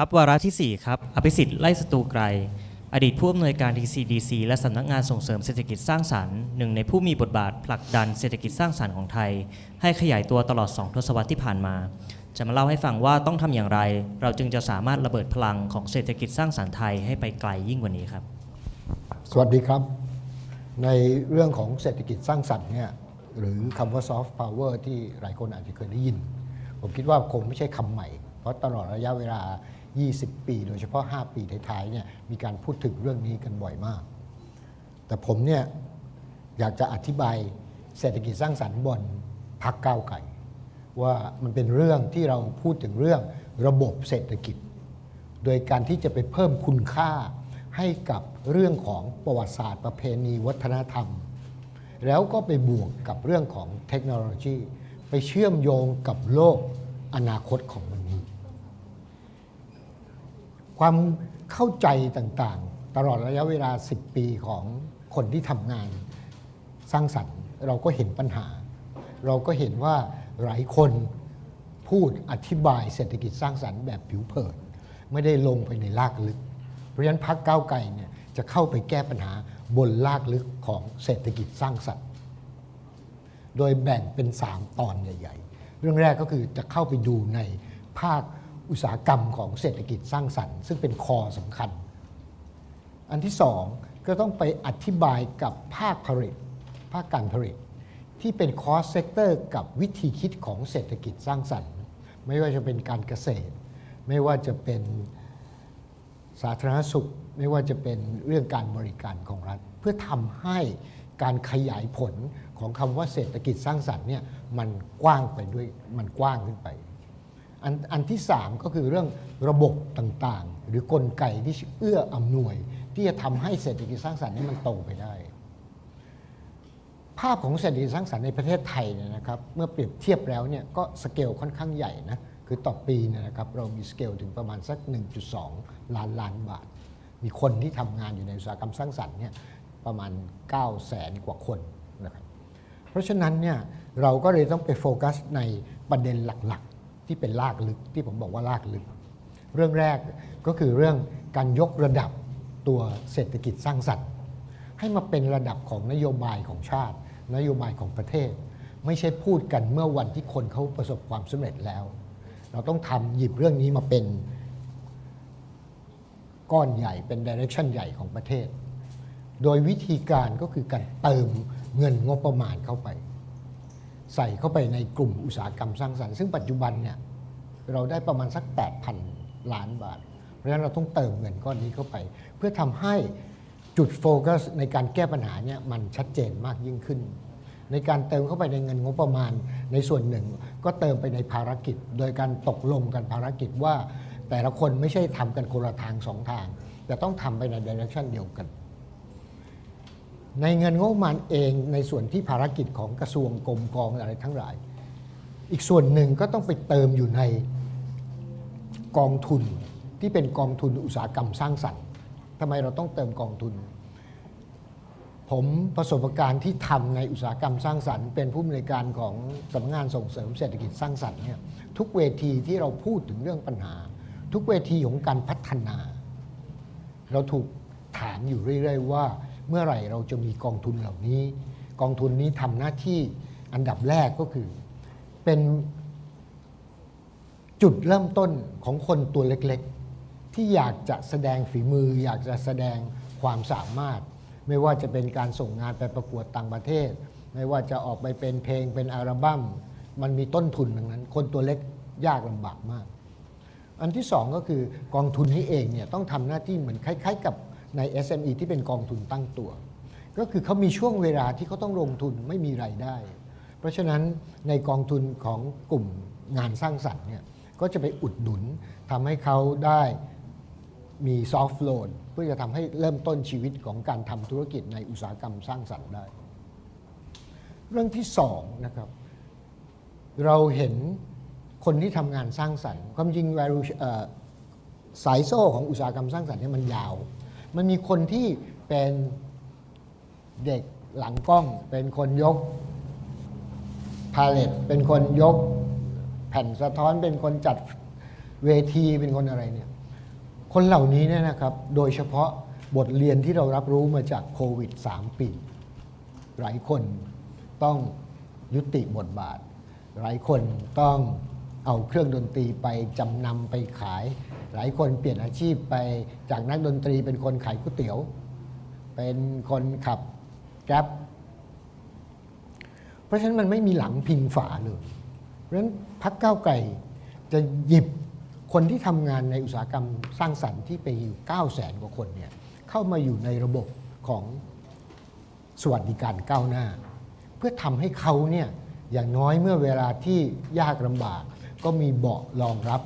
ครับวาระที่ 4 ครับอภิสิทธิ์ไล่ศัตรูไกล อดีตผู้อำนวยการ TCDC และสำนักงานส่งเสริมเศรษฐกิจสร้างสรรค์หนึ่งในผู้มีบทบาทผลักดันเศรษฐกิจสร้างสรรค์ของไทย ให้ขยายตัวตลอด 2 ทศวรรษที่ผ่านมา จะมาเล่าให้ฟังว่าต้องทำอย่างไร เราจึงจะสามารถระเบิดพลังของเศรษฐกิจสร้างสรรค์ไทยให้ไปไกลยิ่งกว่านี้ครับ สวัสดีครับ ในเรื่องของเศรษฐกิจสร้างสรรค์เนี่ยหรือคำว่า soft power ที่หลายคนอาจจะเคยได้ยิน ผมคิดว่าคงไม่ใช่คำใหม่ เพราะตลอดระยะเวลา 20 ปี โดยเฉพาะ 5 ปีท้ายๆเนี่ยมีการพูดถึงเรื่องนี้กันบ่อยมาก แต่ผมเนี่ยอยากจะอธิบายเศรษฐกิจสร้างสรรค์บนพักก้าวไก่ว่ามันเป็นเรื่องที่เราพูดถึงเรื่องระบบเศรษฐกิจ โดยการที่จะไปเพิ่มคุณค่าให้กับเรื่องของประวัติศาสตร์ประเพณีวัฒนธรรม แล้วก็ไปบวกกับเรื่องของเทคโนโลยี ไปเชื่อมโยงกับโลกอนาคตของม ความเข้าใจต่างๆ ตลอดระยะเวลา 10 ปีของคนที่ทำงานสร้างสรรค์เราก็เห็นปัญหา เราก็เห็นว่าหลายคนพูดอธิบายเศรษฐกิจสร้างสรรค์แบบผิวเผินไม่ได้ลงไปในรากลึก เพราะฉะนั้นพักก้าวไกลเนี่ยจะเข้าไปแก้ปัญหาบนรากลึกของเศรษฐกิจสร้างสรรค์ โดยแบ่งเป็น 3 ตอนใหญ่ ๆ เรื่องแรกก็คือจะเข้าไปดูในภาค อุตสาหกรรมของเศรษฐกิจสร้างสรรค์ ซึ่งเป็นคอสำคัญ อันที่สองก็ต้องไปอธิบายกับภาคผลิต ภาคการผลิต ที่เป็นคอสเซกเตอร์กับวิธีคิดของเศรษฐกิจสร้างสรรค์ ไม่ว่าจะเป็นการเกษตร ไม่ว่าจะเป็นสาธารณสุข ไม่ว่าจะเป็นเรื่องการบริการของรัฐ เพื่อทำให้การขยายผลของคำว่าเศรษฐกิจสร้างสรรค์เนี่ยมันกว้างไปด้วยมันกว้างขึ้นไป อันอันที่ 3 ก็คือเรื่องระบบต่างๆ หรือกลไกที่เอื้ออำนวย ที่จะทำให้เศรษฐกิจสร้างสรรค์นี้มันโตไปได้ ภาพของเศรษฐกิจสร้างสรรค์ในประเทศไทยเนี่ยนะครับเมื่อเปรียบเทียบแล้วเนี่ยก็สเกลค่อนข้างใหญ่นะคือต่อปีเนี่ยนะครับเรามีสเกลถึงประมาณสัก 1.2 ล้านล้านบาท มีคนที่ทำงานอยู่ในอุตสาหกรรมสร้างสรรค์เนี่ยประมาณ 9 0 0แสนกว่าคนนะครับเพราะฉะนั้นเนี่ยเราก็เลยต้องไปโฟกัสในประเด็นหลักๆ ที่เป็นลากลึกที่ผมบอกว่าลากลึก เรื่องแรกก็คือเรื่องการยกระดับตัวเศรษฐกิจสร้างสรรค์ให้มาเป็นระดับของนโยบายของชาติ นโยบายของประเทศ ไม่ใช่พูดกันเมื่อวันที่คนเขาประสบความสำเร็จแล้ว เราต้องทำหยิบเรื่องนี้มาเป็นก้อนใหญ่เป็นดิเรกชันใหญ่ของประเทศ โดยวิธีการก็คือการเติมเงินงบประมาณเข้าไป ใส่เข้าไปในกลุ่มอุตสาหกรรมสร้างสรรค์ซึ่งปัจจุบันเนี่ยเราได้ประมาณสัก 8,000 ล้านบาท เพราะฉะนั้นเราต้องเติมเงินก้อนนี้เข้าไป เพื่อทำให้จุดโฟกัสในการแก้ปัญหาเนี่ยมันชัดเจนมากยิ่งขึ้น ในการเติมเข้าไปในเงินงบประมาณในส่วนหนึ่ง ก็เติมไปในภารกิจ โดยการตกลงกันภารกิจว่า แต่ละคนไม่ใช่ทำกันคนละทางสองทางแต่ต้องทำไปในดิเรกชันเดียวกัน ในเงินงบประมาณเองในส่วนที่ภารกิจของกระทรวงกรมกองอะไรทั้งหลาย อีกส่วนหนึ่งก็ต้องไปเติมอยู่ในกองทุนที่เป็นกองทุนอุตสาหกรรมสร้างสรรค์ทำไมเราต้องเติมกองทุน ผมประสบการณ์ที่ทำในอุตสาหกรรมสร้างสรรค์ เป็นผู้อำนวยการของสำนักงานส่งเสริมเศรษฐกิจสร้างสรรค์เนี่ยทุกเวทีที่เราพูดถึงเรื่องปัญหา ทุกเวทีของการพัฒนา เราถูกถามอยู่เรื่อย ๆ ว่า เมื่อไหร่เราจะมีกองทุนเหล่านี้ กองทุนนี้ทำหน้าที่อันดับแรกก็คือ เป็นจุดเริ่มต้นของคนตัวเล็กๆ ที่อยากจะแสดงฝีมือ อยากจะแสดงความสามารถ ไม่ว่าจะเป็นการส่งงานไปประกวดต่างประเทศ ไม่ว่าจะออกไปเป็นเพลงเป็นอัลบั้มมันมีต้นทุนดังนั้น คนตัวเล็กยากลำบากมาก อันที่สองก็คือกองทุนนี้เองเนี่ยต้องทำหน้าที่เหมือนคล้าย ๆ กับ ใน SME ที่เป็นกองทุนตั้งตัว ก็คือเขามีช่วงเวลาที่เขาต้องลงทุนไม่มีไรายได้ เพราะฉะนั้นในกองทุนของกลุ่มงานสร้างสรรค์เนี่ยก็จะไปอุดหนุนทำให้เขาได้มีซอฟท์โลนเพื่อจะทำให้เริ่มต้นชีวิตของการทำธุรกิจในอุตสาหกรรมสร้างสรรค์ได้ เรื่องที่สองนะครับเราเห็นคนที่ทำงานสร้างสรรค์ ความจริง value, สายโซ่ของอุตสาหกรรมสร้างสรรค์เนี่ยมันยาว มันมีคนที่เป็นเด็กหลังกล้อง เป็นคนยกพาเลตเป็นคนยกแผ่นสะท้อนเป็นคนจัดเวทีเป็นคนอะไรเนี่ย คนเหล่านี้เนี่ยนะครับ โดยเฉพาะบทเรียนที่เรารับรู้มาจากโควิด 3 ปี หลายคนต้องยุติบทบาท หลายคนต้อง เอาเครื่องดนตรีไปจำนำไปขาย หลายคนเปลี่ยนอาชีพไปจากนักดนตรีเป็นคนขายก๋วยเตี๋ยว เป็นคนขับแก๊ปเพราะฉะนั้นมันไม่มีหลังพิงฝาเลยเพราะฉะนั้นพักเก้าไกลจะหยิบคนที่ทำงานในอุตสาหกรรมสร้างสรรค์ที่ไปอยู่9 0 0 0 0 0 กว่าคนเนี่ยเข้ามาอยู่ในระบบของสวัสดิการก้าวหน้า เพื่อทำให้เขาเนี่ยอย่างน้อยเมื่อเวลาที่ยากลำบาก ก็มีเบาะรองรับ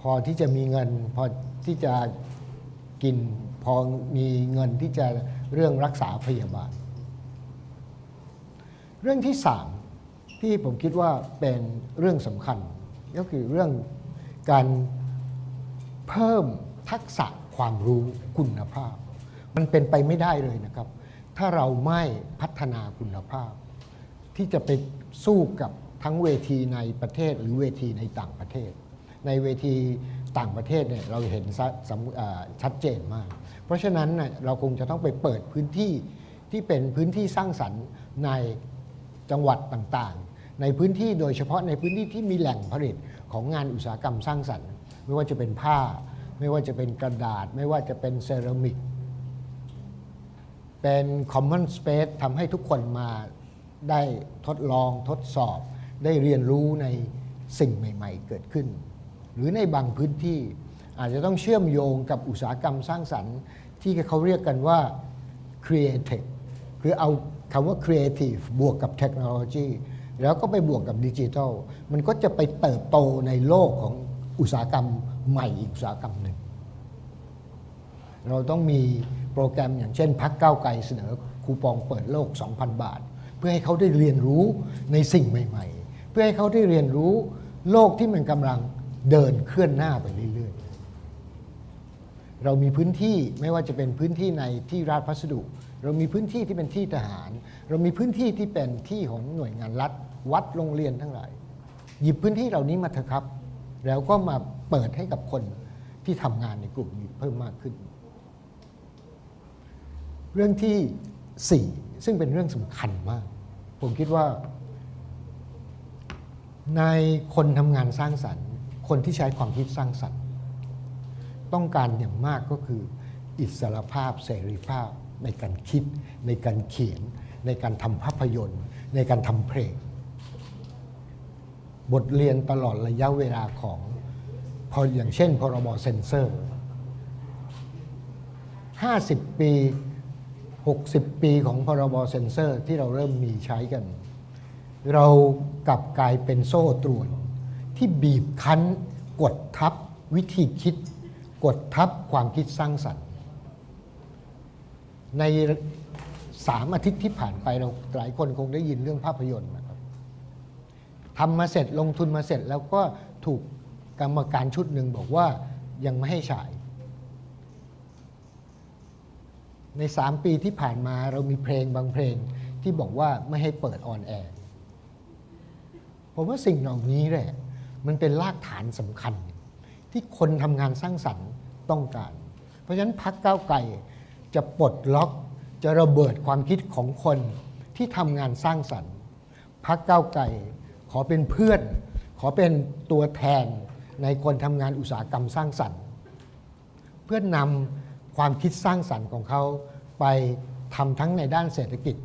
พอที่จะมีเงิน พอที่จะกิน พอมีเงินที่จะเรื่องรักษาพยาบาล เรื่องที่สามที่ผมคิดว่าเป็นเรื่องสำคัญ ก็คือเรื่องการเพิ่มทักษะความรู้คุณภาพ มันเป็นไปไม่ได้เลยนะครับ ถ้าเราไม่พัฒนาคุณภาพ ที่จะไปสู้กับ ทั้งเวทีในประเทศหรือเวทีในต่างประเทศ ในเวทีต่างประเทศเนี่ยเราเห็นชัดเจนมาก เพราะฉะนั้นเราคงจะต้องไปเปิดพื้นที่ที่เป็นพื้นที่สร้างสรรค์ในจังหวัดต่างๆ ในพื้นที่โดยเฉพาะในพื้นที่ที่มีแหล่งผลิตของงานอุตสาหกรรมสร้างสรรค์ ไม่ว่าจะเป็นผ้า ไม่ว่าจะเป็นกระดาษ ไม่ว่าจะเป็นเซรามิก เป็น common space ทำให้ทุกคนมาได้ทดลองทดสอบ ได้เรียนรู้ในสิ่งใหม่ ๆ เกิดขึ้น หรือในบางพื้นที่อาจจะต้องเชื่อมโยงกับอุตสาหกรรมสร้างสรรค์ ที่เขาเรียกกันว่า creative คือเอาคำว่า creative บวกกับเทคโนโลยีแล้วก็ไปบวกกับดิจิทัล มันก็จะไปเติบโตในโลกของอุตสาหกรรมใหม่อีกอุตสาหกรรมหนึ่ง เราต้องมีโปรแกรมอย่างเช่นพักก้าวไกลเสนอคูปองเปิดโลก 2,000 บาท เพื่อให้เขาได้เรียนรู้ในสิ่งใหม่ ๆ เพื่อให้เขาได้เรียนรู้โลกที่มันกำลังเดินเคลื่อนหน้าไปเรื่อยๆ เรามีพื้นที่ไม่ว่าจะเป็นพื้นที่ในที่ราชพัสดุ เรามีพื้นที่ที่เป็นที่ทหาร เรามีพื้นที่ที่เป็นที่ของหน่วยงานรัฐ วัดโรงเรียนทั้งหลาย หยิบพื้นที่เหล่านี้มาเถอะครับ แล้วก็มาเปิดให้กับคนที่ทำงานในกลุ่มนี้เพิ่มมากขึ้น เรื่องที่ 4 ซึ่งเป็นเรื่องสำคัญมาก ผมคิดว่า ในคนทำงานสร้างสรรค์ คนที่ใช้ความคิดสร้างสรรค์ ต้องการอย่างมากก็คืออิสรภาพเสรีภาพในการคิด ในการเขียน ในการทำภาพยนตร์ ในการทำเพลง บทเรียนตลอดระยะเวลาของพออย่างเช่น พรบเซ็นเซอร์ 50 ปี 60 ปีของพรบเซ็นเซอร์ที่เราเริ่มมีใช้กัน เรากลับกลายเป็นโซ่ตรวน ที่บีบคั้นกดทับวิธีคิด กดทับความคิดสร้างสรรค์ ในสามอาทิตย์ที่ผ่านไปเราหลายคนคงได้ยินเรื่องภาพยนตร์นะครับทำมาเสร็จลงทุนมาเสร็จแล้วก็ถูกกรรมการชุดหนึ่งบอกว่ายังไม่ให้ฉาย ใน3ปีที่ผ่านมาเรามีเพลงบางเพลงที่บอกว่าไม่ให้เปิดออนแอร์ ผมว่าสิ่งเหล่านี้แหละมันเป็นรากฐานสำคัญ ที่คนทำงานสร้างสรรค์ต้องการ เพราะฉะนั้นพักก้าวไกลจะปลดล็อกจะระเบิดความคิดของคนที่ทำงานสร้างสรรค์พักก้าวไกลขอเป็นเพื่อน ขอเป็นตัวแทนในคนทำงานอุตสาหกรรมสร้างสรรค์ เพื่อนำความคิดสร้างสรรค์ของเขาไปทำทั้งในด้านเศรษฐกิจ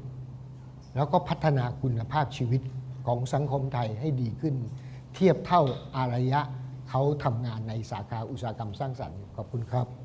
แล้วก็พัฒนาคุณภาพชีวิต ของสังคมไทยให้ดีขึ้น เทียบเท่าอารยะเขาทำงานในสาขาอุตสาหกรรมสร้างสรรค์ขอบคุณครับ